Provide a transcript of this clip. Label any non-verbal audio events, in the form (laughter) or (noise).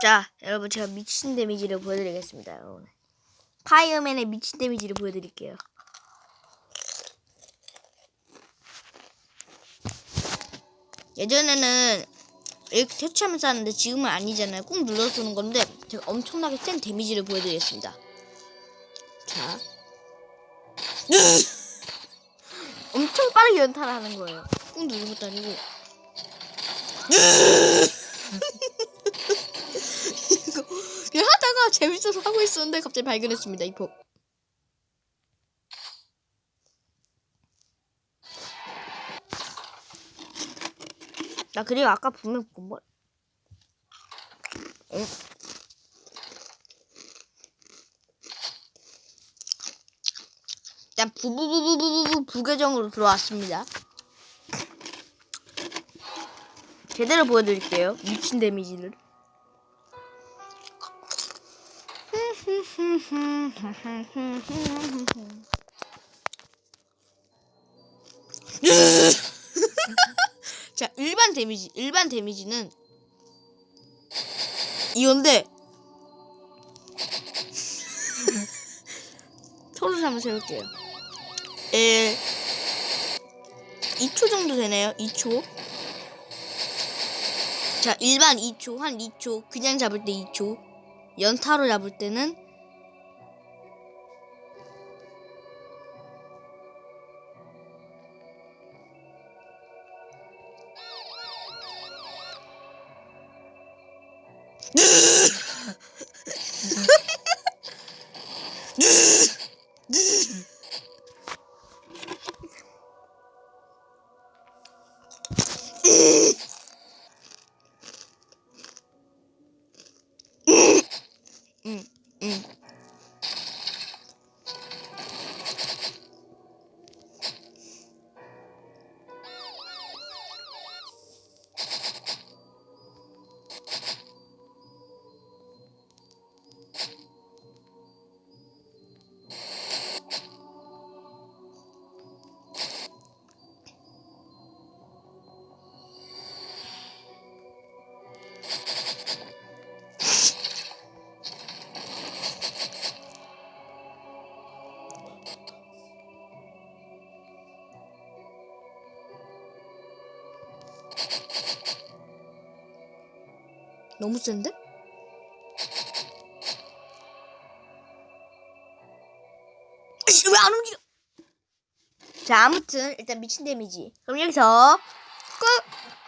자, 여러분 제가 미친 데미지를 보여드리겠습니다. 파이어맨의 미친 데미지를 보여드릴게요. 예전에는 이렇게 퇴치하면서 하는데 지금은 아니잖아요. 꾹 눌러서 쓰는 건데 제가 엄청나게 센 데미지를 보여드리겠습니다. 자. (laughs) 엄청 빠르게 연타를 하는 거예요. 꾹 누르는 것도 아니고. (laughs) 이거 그냥 하다가 재밌어서 하고 있었는데 갑자기 발견했습니다. 이 폭. 나 그리고 아까 분명 본 거. 응? 일단 부부부부부부 부계정으로 들어왔습니다. 제대로 보여드릴게요. 미친 데미지를. (laughs) 자, 일반 데미지, 일반 데미지는 이건데 (laughs) 토를 한번 세울게요. 에 2초 정도 되네요. 2초. 자, 일반 2초, 한 2초. 그냥 잡을 때 2초. 연타로 잡을 때는 (laughs) 嗯嗯。 너무 센데? 왜 안 움직여? 자, 아무튼 일단 미친 데미지. 그럼 여기서 끝.